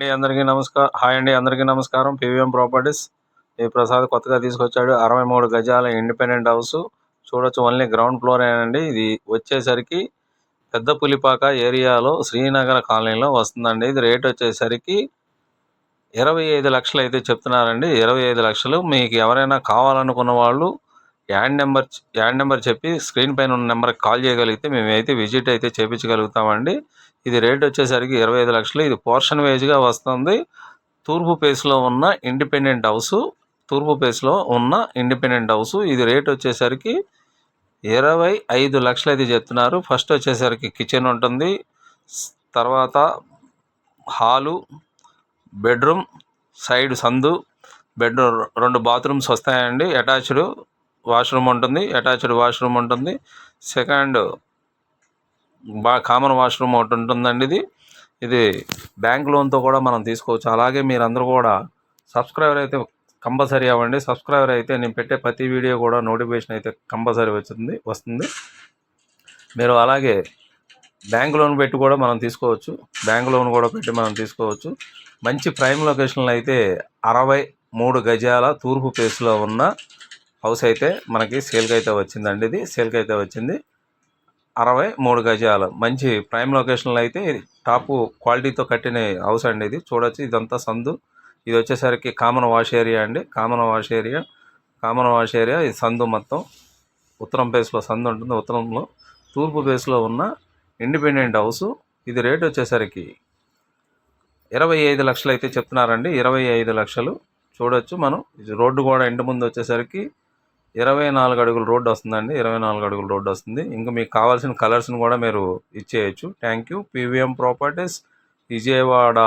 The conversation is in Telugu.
అండి అందరికీ నమస్కారం హాయ్ అండి అందరికీ నమస్కారం. పివిఎం ప్రాపర్టీస్ ఈ ప్రసాద్ కొత్తగా తీసుకొచ్చాడు. అరవై మూడు గజాల ఇండిపెండెంట్ హౌస్. చూడొచ్చు ఓన్లీ గ్రౌండ్ ఫ్లోర్ అండి ఇది వచ్చేసరికి పెద్ద పులిపాక ఏరియాలో శ్రీనగర్ కాలనీలో వస్తుందండి. ఇది రేట్ వచ్చేసరికి ఇరవై ఐదు లక్షలు అయితే చెప్తున్నారండి. ఇరవై ఐదు లక్షలు. మీకు ఎవరైనా కావాలనుకున్న వాళ్ళు యాడ్ నెంబర్ యాడ్ నెంబర్ చెప్పి స్క్రీన్ పైన ఉన్న నెంబర్కి కాల్ చేయగలిగితే మేమైతే విజిట్ అయితే చేయించగలుగుతామండి ఇది రేట్ వచ్చేసరికి ఇరవై ఐదు లక్షలు. ఇది పోర్షన్ వైజ్గా వస్తుంది. తూర్పు పేస్లో ఉన్న ఇండిపెండెంట్ హౌస్ తూర్పు పేస్లో ఉన్న ఇండిపెండెంట్ హౌస్. ఇది రేట్ వచ్చేసరికి ఇరవై ఐదు లక్షలు అయితే చెప్తున్నారు. ఫస్ట్ వచ్చేసరికి కిచెన్ ఉంటుంది. తర్వాత హాలు బెడ్రూమ్ సైడ్ సందు బెడ్రూమ్ రెండు బాత్రూమ్స్ వస్తాయండి. అటాచ్డ్ వాష్రూమ్ ఉంటుంది అటాచ్డ్ వాష్రూమ్ ఉంటుంది. సెకండ్ బా కామన్ వాష్రూమ్ ఒకటి ఉంటుందండి ఇది. ఇది బ్యాంక్ లోన్తో కూడా మనం తీసుకోవచ్చు. అలాగే మీరందరూ కూడా సబ్స్క్రైబర్ అయితే కంపల్సరీ అవ్వండి. సబ్స్క్రైబర్ అయితే నేను పెట్టే ప్రతి వీడియో కూడా నోటిఫికేషన్ అయితే కంపల్సరీ వచ్చింది వస్తుంది. మీరు అలాగే బ్యాంక్ లోన్ పెట్టి కూడా మనం తీసుకోవచ్చు. బ్యాంక్ లోన్ కూడా పెట్టి మనం తీసుకోవచ్చు. మంచి ప్రైమ్ లొకేషన్లో అయితే అరవై మూడు గజాల తూర్పు ఫేస్లో ఉన్న హౌస్ అయితే మనకి సేల్కి అయితే వచ్చిందండి ఇది. సేల్కి అయితే వచ్చింది. అరవై మూడు గజాలు. మంచి ప్రైమ్ లొకేషన్లో అయితే ఇది టాప్ క్వాలిటీతో కట్టిన హౌస్ అండి ఇది. చూడొచ్చు ఇదంతా సందు. ఇది వచ్చేసరికి కామన్ వాష్ ఏరియా అండి. Common wash area. Common wash area. ఇది సందు మొత్తం. ఉత్తరం ఫేస్లో సందు ఉంటుంది. ఉత్తరంలో తూర్పు ఫేస్లో ఉన్న ఇండిపెండెంట్ హౌస్. ఇది రేట్ వచ్చేసరికి ఇరవై ఐదు లక్షలు అయితే చెప్తున్నారండి. ఇరవై ఐదు లక్షలు. చూడొచ్చు మనం. రోడ్డు కూడా ఇంటి ముందు వచ్చేసరికి ఇరవై నాలుగు అడుగుల రోడ్డు వస్తుందండి. ఇరవై నాలుగు అడుగుల రోడ్డు వస్తుంది. ఇంకా మీకు కావాల్సిన కలర్స్ని కూడా మీరు ఇచ్చేయచ్చు. Thank you PVM properties Vijayawada